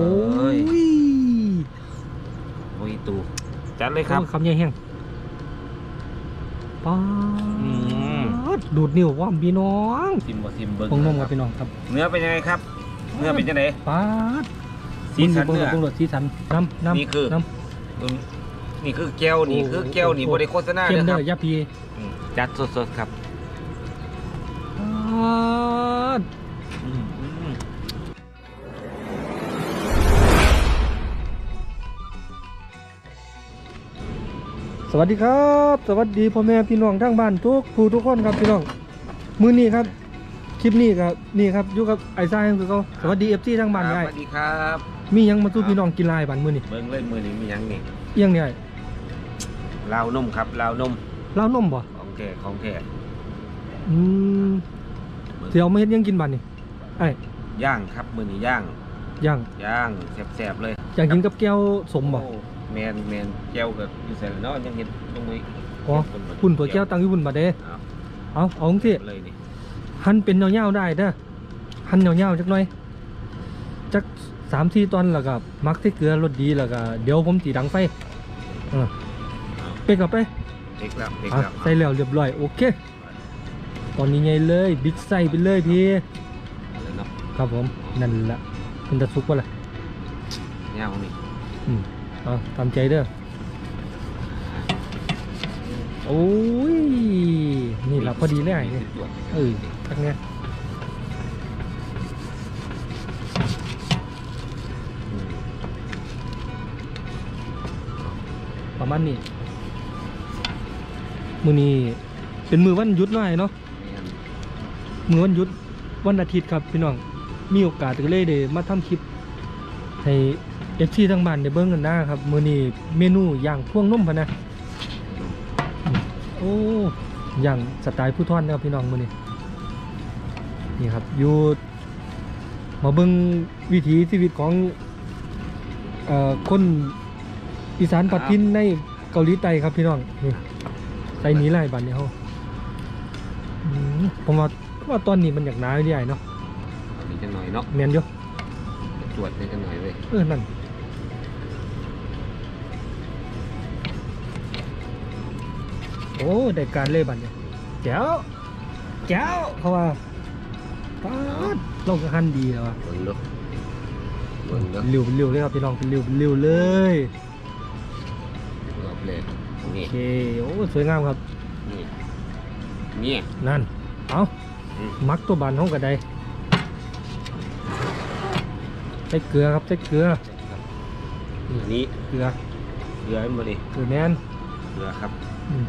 โอ้ยโอ้ยตูจัดเลยครับโอ้ยคำใหญ่แห้งป๊าอืมดดูดนิ้วว่ามพี่น้องซิมบ่ซิมเบิ้งปงนมกับพี่น้องครับ เนื้อเป็นยังไงครับ เนื้อเป็นยังไงป๊าดสีสันบิ่งเนื้อบิ่งรสสีสันน้ำน้ำนี่คือน้อืมนี่คือแก้วนี่คือแก้วนี่บ่ได้โฆษณาำเข้เด้มอเด้ครัอบยาพีอืมจัดสดๆครับ สวัสดีครับ สวัสดีพ่อแม่พี่น้องทั้งบ้านทุกผู้ทุกคนครับพี่น้องมื้อนี้ครับ คลิปนี้ครับนี่ครับอยู่กับไอ้ซ่าคือเขาสวัสดีเอฟซีทั้งบ้านคไงรับสวัสดีครับมีหยังมาสู้พี่น้องกินลายบ้านมื้อนี้เบิ้งเลยมือนี้มีหยังนี่เอียงเนี่ยลาวนมครับลาวนมเล้าวนมบ่ของแท้ของแท้อืมเดี๋ยวมาเฮ็ดหยังกินบ้านนี่ไอ้ย่างครับมือนี้ย่างย่างย่างแซ่บๆเลยอยากกินกับแก้วสมบ่โอ้ แมนแมนแก้วกับอยู่ใส่แล้วเนาะยังเห็นตรงนี้อ๋อพุ่นตัวแก้วตั้งอยู่พุ่นบัดเด้เอาเอาเอาจังซี่เลยนี่หั่นเป็นยาวๆได้เด้อหั่นยาวๆจักหน่อยจัก3-4ตอนแล้วก็มักใส่เกลือรสดีแล้วก็เดี๋ยวผมสิดังไฟเออเอาไปกับไป เด็กแล้วเด็กอะแล้วใส่แล้วเรียบร้อยโอเค ตอนนี้ไงเลยบิ๊กไซไปเลยพี่เอาเลยเนาะครับผมนั่นละเป็นตะซุกวะล่ะย่างนี่อืม เอาตามใจเด้อโอ้ย นี่หละพอดีเลยไอ้เนี่ยเออทักไงประมาณนี้มือนี้เป็นมือวันยุดหน่อยเนาะมือวันยุดวันอาทิตย์ครับพี่น้องมีโอกาสก็เลยได้มาทำคลิปให้ เอฟซีทางบ้านได้เบิ่งกันนะครับ มื้อนี้เมนูย่างพ่วงนมพะนะอืมโอ้ย่างสไตล์ผู้ทอนนะครับพี่น้องมื้อนี้นี่ครับอยู่มาเบิ่งวิถีชีวิตของเอ่อคนอีสานปัดทินในเกาหลีใต้ครับพี่น้องนี่ใส่หนี้ไล่บัดนี้เฮาอืมผมว่าว่าตอนนี้มันอยากหนาวอยู่ดีไอ้เนาะเอานี่จังหน่อยเนาะแม่นอยู่ตร วจนี่จังหน่อยเว้ยเออนั่นโอ้ได้การเล่บันเนี่ยแจ๋วแจ๋วเขาว่าป๊าดเราก็หันดีแล้วว่ะเบิ่งเด้อเบิ่งเด้อเร็วเป็นเร็วเลยครับพี่น้องเป็นเร็วเป็นเร็วเลยรอบแรกโอนี่เคโอ้สวยงามครับนี่นี่นั่นเอาอืม มักตัวบานห้องกระได ใส่เกลือครับใส่เกลืออันนี้เกลือเกลือมันบ่นี่เกลือแมนเกลือครับอืม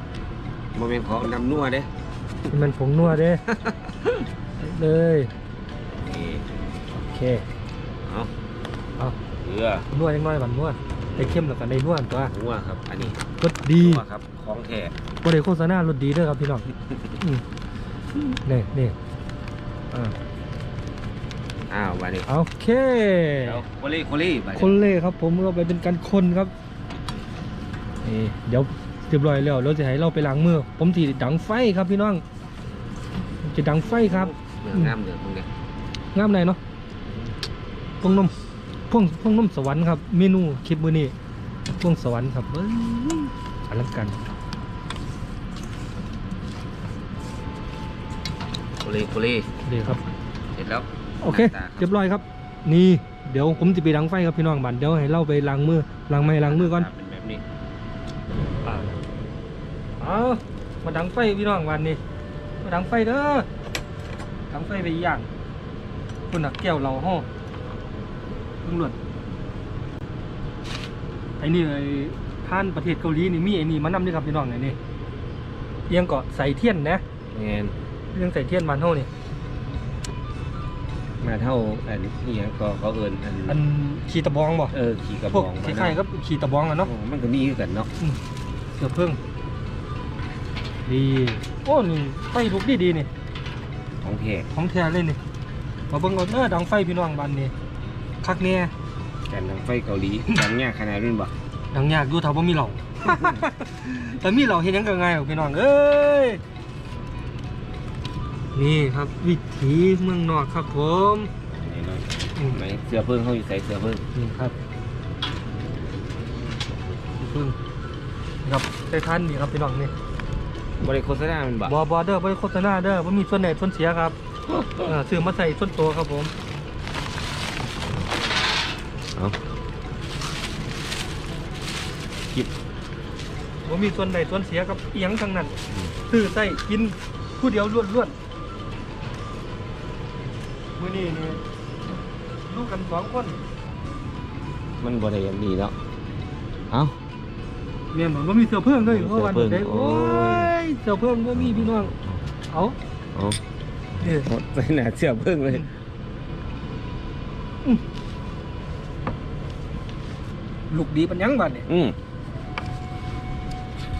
บ่แม่นของน้ำนัวเด้นี่มันผงนัวเด้ ใส่เลยนี่โอเคเอาเอาเกลือนวดยังน้อยบันนวดได้เข้มแล้วก็ได้นวดตัวนัวครับ อันนี้รสดีนัวครับของแท้บ่ได้โฆษณารสดีเด้อครับพี่น้องอืมนี่นี่อ่า อ้าวมาดิโอเคเดี๋ยวโคลี่โคลี่มาดิคนเล่ครับผมเราไปเป็นการคนครับนี่เดี๋ยวเรียบร้อยแล้วเราจะให้เราไปล้างมือ ผมสีดังไฟครับพี่น้องผมจะดังไฟครับเนื้องามเดือดตรงนี้งามไหนเนาะพวงนมพวงพวงนมสวรรค์ครับ เมนูคลิปมื้อนี้พวงสวรรค์ครับเอ้ยอลังการโคลี่โคลี่ดีครับเสร็จแล้ว โอเคหน้าตาครับเรียบร้อยครับ นี่เดี๋ยวผมจะไปล้างไฟครับพี่น้องบันเดี๋ยวให้เราไปล้างมือล้างไม้ล้างมือก่อนเป็นแบบนี้อ่าเอามาดังไฟพี่น้องวันนี้มาดังไฟเด้อดังไฟไปอีกอย่างคุณนักแก้วเราห้อตำรวจไอ้นี่ไอ้ท่านประเทศเกาหลีนี่มีไอ้นี่มานำด้วยครับพี่น้องไอ้นี่เอียงเกาะใส่เทียนนะแมนเอียงใส่เทียนมันเท่านี่ มาเท่าอันนี้ยังก็เขาเอินอันอันขีตะบองบ่เออขี่กระพบวกองคล้ายๆกับขีตะบองอะเนาะโอ้มันก็มีคือกันเนาะเสือเพิ่งดีโอ้นี่ไฟลุกดีดีๆนี่ ของแท้ของแท้เลยนี่มาเบิ่งเอาเด้อดังไฟพี่น้องบ้านนี่คักแน่กันทางไฟเกาหลีดังยากขนาดนั้นบ่ดังยากอยู่ถ้าบ่มีเหล่า แต่มีเหล่าเฮ็ดหยังก็ง่ายเอาพี่น้องเอ้ย นี่ครับวิถีเมืองนอกครับผมนี่เนาะออืมไหนเสือเพิ่งเขาอยู่ใส่เสือเพิ่งนี่ครับพึ่งครับไททันนี่ครับพี่น้องนี่บริโฆษณามันบ่บอบอเดอร์บริโฆษณาเด้อว่ามีส่วนไหนส่วนเสียครับเออซื้อมาใส่ส่วนตัวครับผมเอากิบว่ามีส่วนไหนส่วนเสียกับเอียงทั้งนั้นซื้อใส่กินผู้เดียวล้วนๆ มื้อนี้นี่ลูกกันสองคนมันบริอย่างนี้เนาะเอาเมียนบอกว่ามีเสือเพิ่งด้วยเพราะวันเสือเพิ่งเด็กโอ้โอ้ยยเสือเพิ่งว่ามีพี่น้องเอาเอาเด้อหมดใส่หน้าเสือเพิ่งเลยลูกดีปัญญังบัดเนี่ยอืม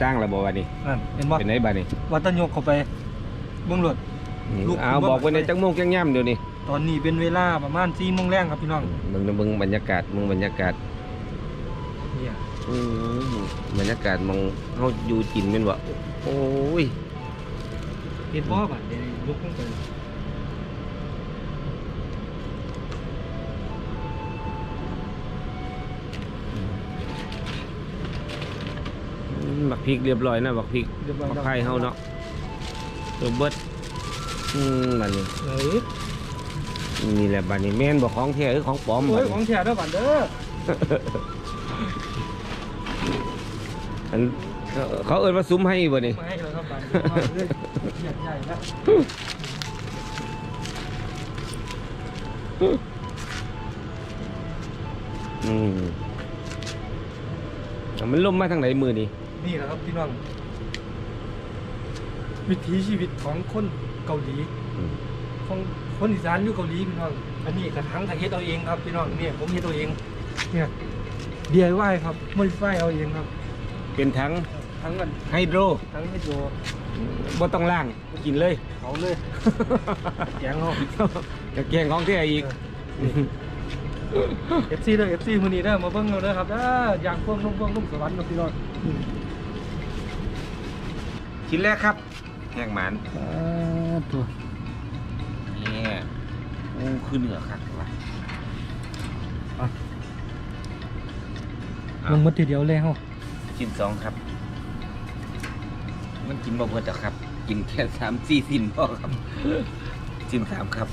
จ้างระบบวันนี้นั่นเห็นบ่เป็นไหนบ้านี้วัดตะยกเข้าไปเบื้องหลดลูกเอาบอกไว้ในจังโมงจังย่ำเดี๋ยวนี้ ตอนนี้เป็นเวลาประมาณ4โมงแรงครับพี่น้องมึงมึงบรรยากาศมึงบรรยากาศเนี่ยอืมบรรยากาศมองเขาอยู่กินเป็นบ่โอ้ยเห็นบ่บัดเดี๋ยวลุกขึ้นไปอืมบักพริกเรียบร้อยนะบักพริกเรียบร้อยบักแล้วไข่เฮาเนาะตัวเบิดอืมบัดนี้เอ้ย นี่แหละบัดนี้แม่นบ่ของแท้หรือของปลอมโอ้บัดยของนี้แท้เด้อบัดเด้ออันเขาเขาเอิ้นว่าซุ้มให้บ่นี่ มาให้แล้วครับบัดมาเรื่อยใหญ่ๆแล้วอืมอะมันล่มมาทางไหนมือนี่นี่แหละครับพี่น้องวิถีชีวิตของคนเกาหลี อืม ของคนอีสานอยู่เกาหลีพี่น้องอันนี้กระถังกระเฮ็ดเอาเองครับพี่น้องเนี่ยผมเฮ็ดเอาเองเนี่ย DIY ครับไม่ไฟเอาเองครับเป็นทั้งทั้งกันไฮโดรทั้งไม่โจบ่ต้องล้างกินเลย เขาเลยแกงเขากระเกียงของแท้อีกเอฟซีเด้อเอฟซีมื้อนี้เด้อมาเบิ่งเอาเด้อครับเด้ออย่างพวกนุ่มพวกนุ่มสวรรค์ครับพี่น้องอืมชิ้นแรกครับแห้งหมันอ่าตัวเนี่ย โอ้คือเหนือครับว่ะลงมาทีเดียวเลยเฮาชิ้นสองครับ มันกินบ่เบิดหรอกครับ กินแค่สามสี่สิ้นพอครับชิ้นสามครับ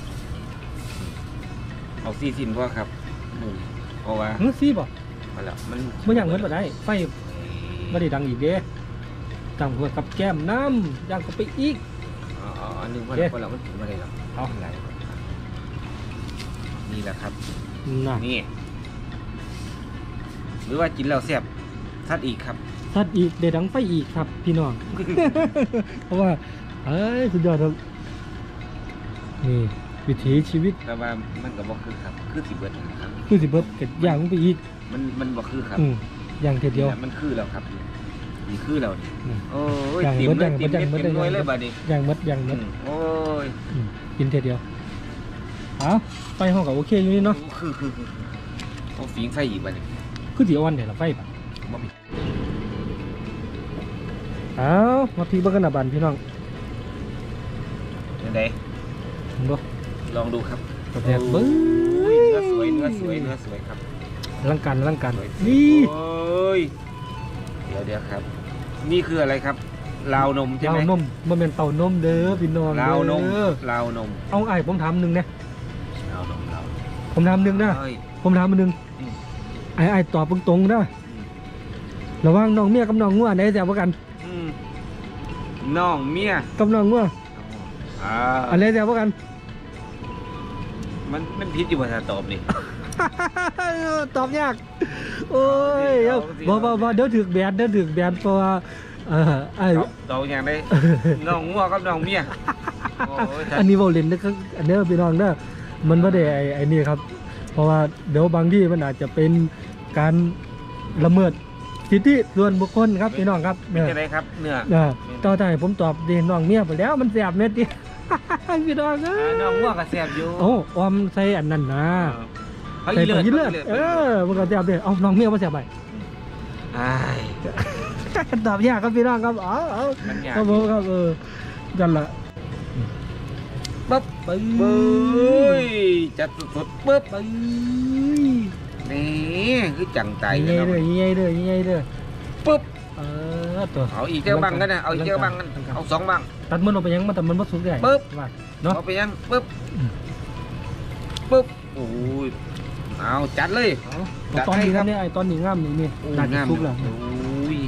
เอาสี่สิ้นพอครับอืมเพราะว่าหึซีบ่พอแล้วมันบ่อย่างเงินบ่ได้ ไฟบ่ได้ดังอีกเด้ตั้งเพื่อกับแก้มน้ำย่างเข้าไปอีก อ๋ออันหนึงพอโอเคแล้วพอแล้วมันถึงมาได้หรอกเอาหลาย นี่แหละครับ น่ะนี่ หรือว่ากินแล้วแซ่บทัดอีกครับ สัตว์อีกได้ดังไฟอีกครับ พี่น้อง เพราะว่า เอ้ย สุดยอดครับ นี่ วิถีชีวิตแต่ว่ามันก็บ่คือครับ คือสิเบิดนะครับ คือสิเบิดก็ย่างลงไปอีก มันมันบ่คือครับอืมย่างเทีเดียว นี่แหละมันคือแล้วครับนี่คือแล้วนี่อืมโอ้ยอย่างติ่มเบิดเลยอย่างติ่มเบิดเม็ดอย่างเต็มหน่วยเบิดเลยบัดนี้ย่างหมดย่างหมอืดมโอ้ย อืมกินเทีเดียวเอาไฟห้องก็โอเคอยู่นี่เนาะคือคือคือคือโอ้ฝีงไฟอีกบัดนี้คือสิเอาวันเดี๋ยวละไฟปะบ่มีเอามาพี่เบิ่งกันนะบันพี่น้องจังไดเห็นบ่ลองดูครับกระแทกเบิ้งโอ้ยเนื้อสวยเนื้อสวยเนื้อสวยครับร่างการร่างการนี่โอ้ยเดี๋ยวเดี๋ยวครับ นี่คืออะไรครับราวนมใช่ไหมลาวนมบ่แม่นเต่านมเด้อพี่น้องราวนมเด้อราวนมเอาไอ้ผมถามหนึ่งนะ ผมถามหนึงนะเอ้ย ผมถามอันหนึงอืม ไอ้ไอ้ายตอบตรงๆนะระหว่างน้องเมียกับน้องงัวไหนแซ่บกว่ากันอืมน้องเมียกับน้องงัวอ่าอันไหนแซ่บกว่ากัน มันมันผิดอยู่ภาษาตอบนี่ ตอบยาก โอ้ยเอาสิบ่บ่บ่เดี๋ยวถึกแบนเดี๋ยวถึกแบนเพราะว่าเอ่อไอ้ ตอบตอบอย่างได้น้องงัวกับน้องเมียโอ้ยอันนี้เว้าเล่นเด้อครับอันเด้อพี่น้องเด้อ มันบ่ได้ไอ้ไอ้นี่ครับ เพราะว่าเดี๋ยวบางที่มันอาจจะเป็นการละเมิดสิทธิส่วนบุคคลครับพี่น้องครับเป็นเนี่ยจะไดครับเนื้อเออต่อไปผมตอบเดน้องเมียไปแล้วมันแสบเม็ดดิพี่น้องเอ้อ่ายน้องงัวก็แซ่บอยู่โอ้ออมใส่อันนั้นนะเขาใส่อีผเลิงศยินเลือดขาเออมันก็แสบเด้เอาน้องเมียมาแสบไปอ้ายตอบยากครับพี่น้องครับเอ๋อามันยากครับผมครับเออนั่นแหละ ปั๊บไปเบ้ยจัดสดๆปึ๊บไปนี่คือจังใจใหกันญ่เนาะเด้อใหญ่เด้อใหญ่เด้อปึ๊บเออตัวเอาอีกเจ้าบังกันนะเอาอีกเจ้าบังกันเอาสองบังตัดมันออกไปยังมันแต่มันบ่สุกได้ปึ๊บว่าเนาะเอาไปยังปึ๊บอืมปึ๊บโอ้ยเอาจัดเลยเอาจัดตอนนี้ให้คครัรับบเนี่ยไอ้ตอนนี้งามนี่นี่โอ้น่าจะงามสุกแล้วโอ้ย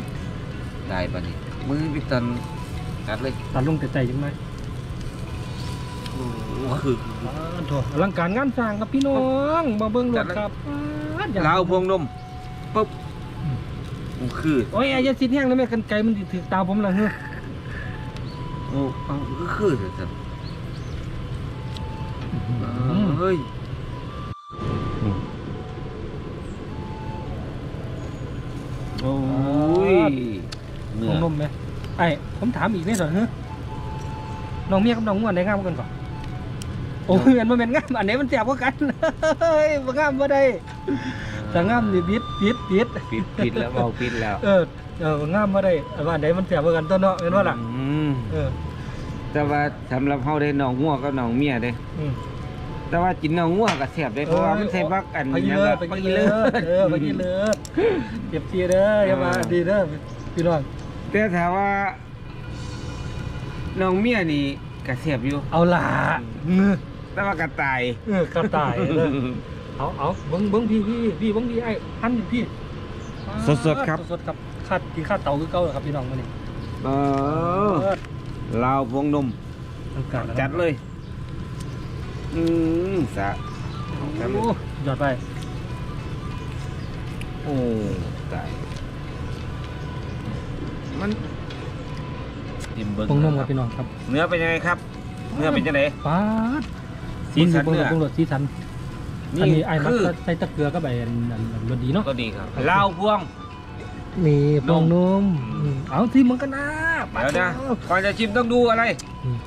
ได้ปะนี่มือพี่ตันจัดเลยตัดลงแต่ใจจังไหมโอ้ คืออ่าโถอลังการงานสร้างครับพี่น้องมาเบิ่งรจัถดเลยครับอ่าอย่ลาวพวงนมปึ๊บอืมโอ้คือโอ้ยไอ้ยาสิทธิ์แห้งแล้วแม่กันไกลมันสิถือตาผมละเฮ้อโอ้เอาก็คือเถอะครับเฮ้ยโอ้ยพวงนมไหมไอ้ผมถามอีกนิดหน่อยเฮ้อน้องเมียกับน้องง่วนได้งามกว่ากันก่อน โอ้ยอันมันเป็นงามอันไหนมันแสบกว่ากันเฮ้ยบ่งามบ่ได้แต่งามนี่ปิดปิดปิดปิดปิดแล้วเบาปิดแล้วเออเอองามบ่ได้อันว่าอันไหนมันแสบกว่ากันตัวเนาะเห็นว่าล่ะอืมเออแต่ว่าสำหรับเฮาได้น้องงัวกับน้องเมียเด้ อืม แต่ว่ากินน้องงัวก็แซ่บเด้เพราะว่ามันใส่บักอันไปกินหยังเลิก็ศไปกินเลิศเออไปกินเลิศเก็บเทียเด้ออย่ามาดีเด้อพี่น้องแต่ถ้าว่า น้องเมียนี่ก็แซ่บอยู่เอาล่ะเออ แต่ว่าก็ตายเออกระต่ายเด้อเอาเอาเบิ้งเบิ้งพี่พี่พี่เบิ้งพี่ไอ้หันพี่สดๆครับสดๆครับคาดกินข้าวเตาคือเก่าเหรอครับพี่น้องมานี่เออลาวพวงนมทางการจัดเลย อืมสะโอ้ยอดไป โอ้ตายมันจิ้มเบิ้งปงนมครับพี่น้องครับ เนื้อเป็นยังไงครับ เนื้อเป็นยังไงป๊าด สีสันเบิ้งเนื้อเบิ้งรสสีสันอันนี้ไอ้มักคือใส่ตะเกียบก็ใบอันอันอันรสดีเนาะก็ดีครับลาวพวงนี่ปงนมอืมเอาที่มันก็น่าเดี๋ยวนะ ก่อนจะชิมต้องดูอะไร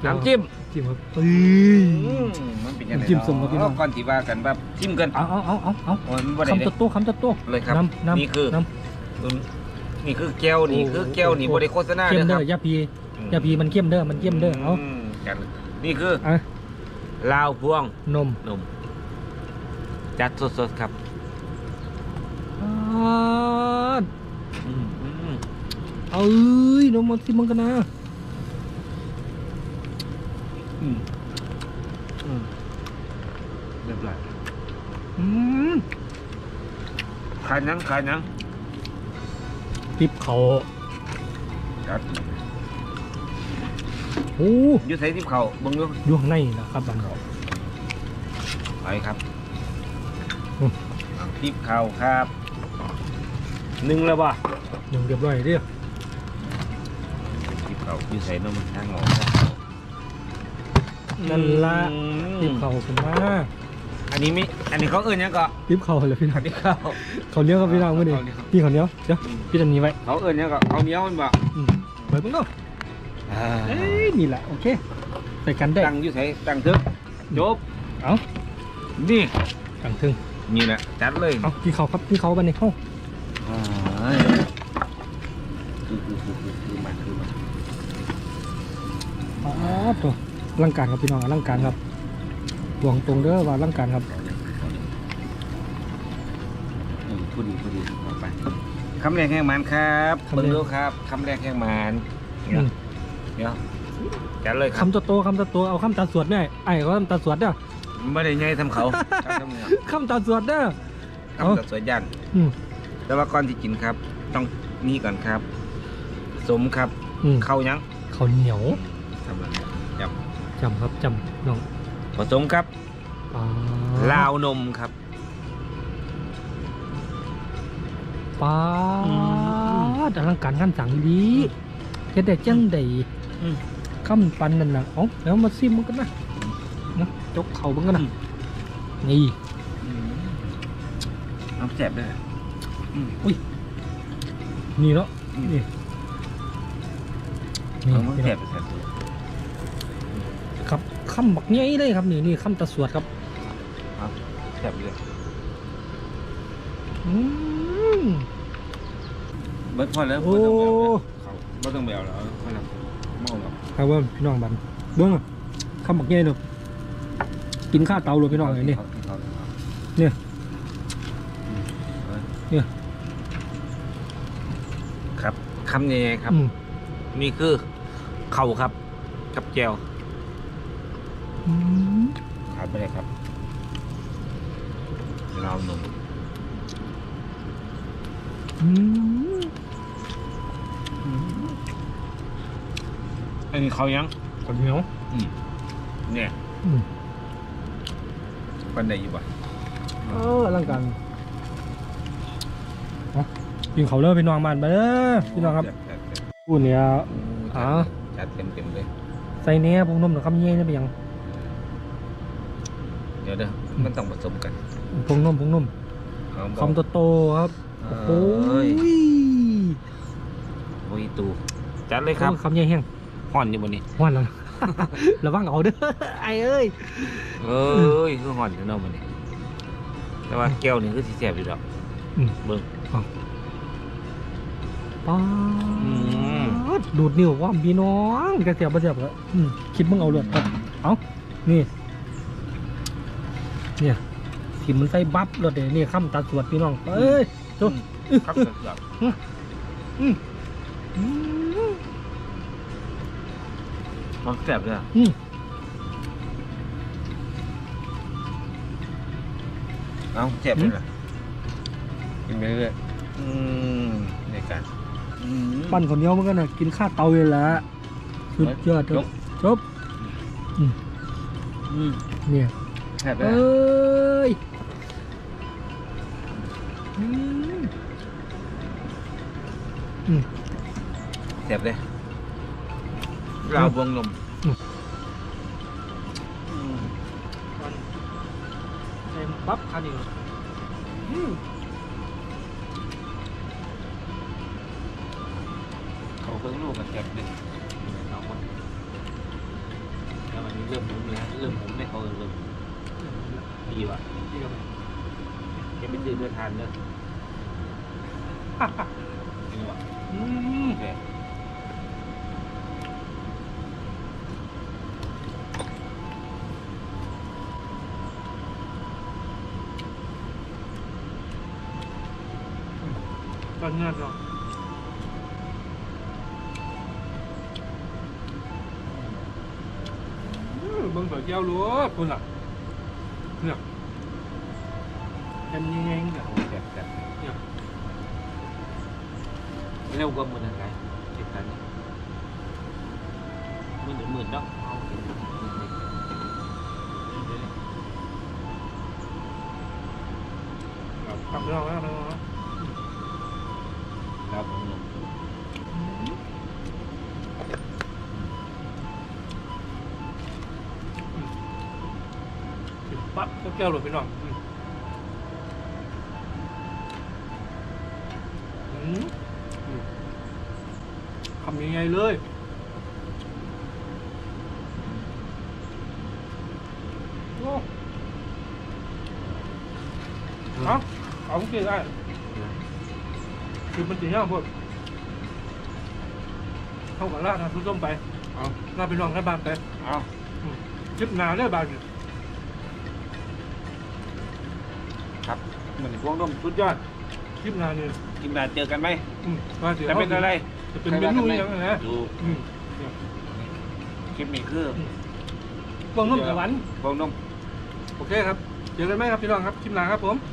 น้ำจิ้มจิ้มครับเอ้ยอืม มันเป็นยังไงน้ำจิ้มส้มครับพี่น้อง ก่อนที่ว่ากันแบบชิมกันเอาเอาเอาเอาเอาโอ้ยมันบ่ได้คำเลตัวยโตคำตัวโตเลยครับน้ำน้ำนี่คือ น้อืมนี่คือแก้วนี่โอ้คือแก้วนี่โอ้บริโฆษณาำเข้มนะคเด้รับอยาพียาพีมันเข้มเด้อมันเข้มเด้อเอา มกันนี่คืออะ ลาวพวงนมนมจัดสดๆครับอ่าอืมอืมเอ้ยนมมันสิมันกันนะอืมอืมเรียบร้อยอืมขายหยังขายหยังติบเขาจัด โอ้อยูใส่ทิพเขาเบิ่งดูอยู่ข้างในนะครับบังเขาไปครับอืมเอาทิพเขาครับหนึ่งแล้วป่ะยังเรียบร้อยเด้อทิพเขาอยูใส่นมทางออกนั่นละอืมติบเขาเป็นมาอันนี้ไม่อันนี้เขาเอื่นยังก็ติบเขาเลยพี่น้องทิพเขาเขาวเหนี้ยวครับพี่น้องมื่อนี้ข้าวเหนียวพี่เขาวเหนี้ยวเดี๋ยวพี่จะหนีไว้เขาเอื่นยังก็เขาเหนี้ยวมันบ่อืมเปิดมึงเนาะ เอ้ยนี่แหละโอเคใส่กันได้ ตั้งอยู่ใส่ตั้งทึกจบเอานี่ตั้งถึงนี่แหละจัดเลยเอาพี่เขาครับพี่เขาบันนี้เข้าอ่าคือคือคือคือคือมันคือมันอ๋อตัวร่างการครับพี่น้องร่างการครับหวงตรงเด้อว่าร่างการครับเออพูดดีพูดดีเอาไปคำแรกแห่งมันครับเบิ่งดูครับคำแรกแห่งมันอืม เดี๋ยวจัดเลยครับคำตัวโตคำตัวโตเอาคำตาสวดแม่ไอ้ก็คำตาสวดเด้อไม่ได้ไงทำเขาทำเงาคำตาสวดเด้อทำกับสวยยันอืมแต่ว่าก่อนที่กินครับ ต้องนี่ก่อนครับ สมครับอืมเข้ายังข้าวเหนียวทำอะไรจับจำครับจำน้องผสมครับอ๋อลาวนมครับป้าอืดอลังการงานสั่งดีเฮ็ดได้จังได อืมคำปันนั่นน่ะเอ๋อแล้วมาซิมมันกันนะนะจกเข่าเบิ่งกันนะนี่น้ำแสบด้วยนี่เนาะอืมนี่นี่เอาน้ำพี่แสน้บองแสบตัวครับคำบักใหญ่เลยครับนี่นี่คำตาสวดครับแสบเลยอืมเบิดพอแล้วโอ้บ่ต้องแบวแล้วเขาบ่ต้องแบวแล้ว เขาละเมาแล้วครับว่าพี่น้องบันเบื้องอะคำบักใหญ่เนาะกินข้าวเตาเลยพี่น้องเลยนี่เนี่ยเนี่ยครับคำยังไงครับอืมนี่คือเข่าครับ กับแจวอืมขาดไปเลยครับลองดูอืม อันนี้เขายังข้าวเหนียวอืมเนี่ยอืมปันได้อยู่บ่เออร่างกายเอากินเขาวเลยพี่น้องบ้านมาเด้อพี่น้องครับจัดจัดจัดพูดเนี่ยอ๋อจัดเต็มเต็มๆเลย ใส่เนี้ยพงนมหรือคำเย่เนี่ยไปยัง เดี๋ยวเด้อมันต้องผสมกันพงนมพงนมเอาบ่คำโตๆครับเอโอ้้ยยโอ้ยตูจัดเลยครับโอ้คำเย่แห้ง ห่อนอยู่บนนี้วันแล้ว ระวังเอาเด้อไอ้เอ้ยเอ้ยคือห่อนอยู่เนาะบนนี้ แต่ว่าแก้วนี่คือสีแสบอยู่ดอกอืม เบิ่งป๊าอืมดดูดนิ้วว่าพี่น้องกระเสียบกระเสียบแล้วอืมคิดมึงเอาเลยครับเอานี่ เนี่ยทิมมันใส่บัฟรถเดี๋ยวนี่ข้ามตัดสวดพี่น้องเอ้ยจุ๊บครับเกือบอืม มันแสบเลยอะอืม เอาแสบเลยเหรอกินไปเรื่อยๆอืมในการอืมปั้นคนเดียวมันก็น่ะกินข้าวเตาเลยแหละสุดยอดจครับบจบอืมเนี่ยแสบเลยเออะ้ยอืมอืมแสบเลย เราบวงนมเต็มปั๊บคันนี้อืมเขาเพิ่งลูกกับแสบเลยเอาคนแล้ววันนี้เริ่มหมุนแล้วเริ่มหมุนไม่เขาเริ่มดีว่ะเดี๋ยวเก็บไปซื้อเพื่อทานเด้อจริงว่ะอืมโอเคตอนเงินเนาะอืมเบิ่งตัวเจ้ารู้คุณล่ะเนี่ยเป็นยังไงเนี่ยโอ้แสบแสบเนี่ยเร็วกว่ามือนะไงเก็บกันมื อหนึ่งหมื่นเนาะเอาเก็บหมื่นหนึ่งทำเรื่องแล้วน ปั๊บก็แก้วหลุดไปหน่อยทำยังไงเลยเอาเอาเกลือได้คือมันตีเงี้ยพวกเข้ากับลาดนะทุกต้มไป เอาลาดไปนอนให้บ้านไป เอาจิบหนาเลยบานอยู่ เหมือนพวงนมสุดยอดจิบหนาเนี่ยกินแบบเจอกันไหมอืมว่าสิจะเป็นอะไรจะเป็นเมนูอยังไงนะดูอืมคลิปนี้คือพวงนุ่มสวรรค์พวงนมโอเคครับเจอกันไหมครับพี่น้องครับชิมหนาครับผมค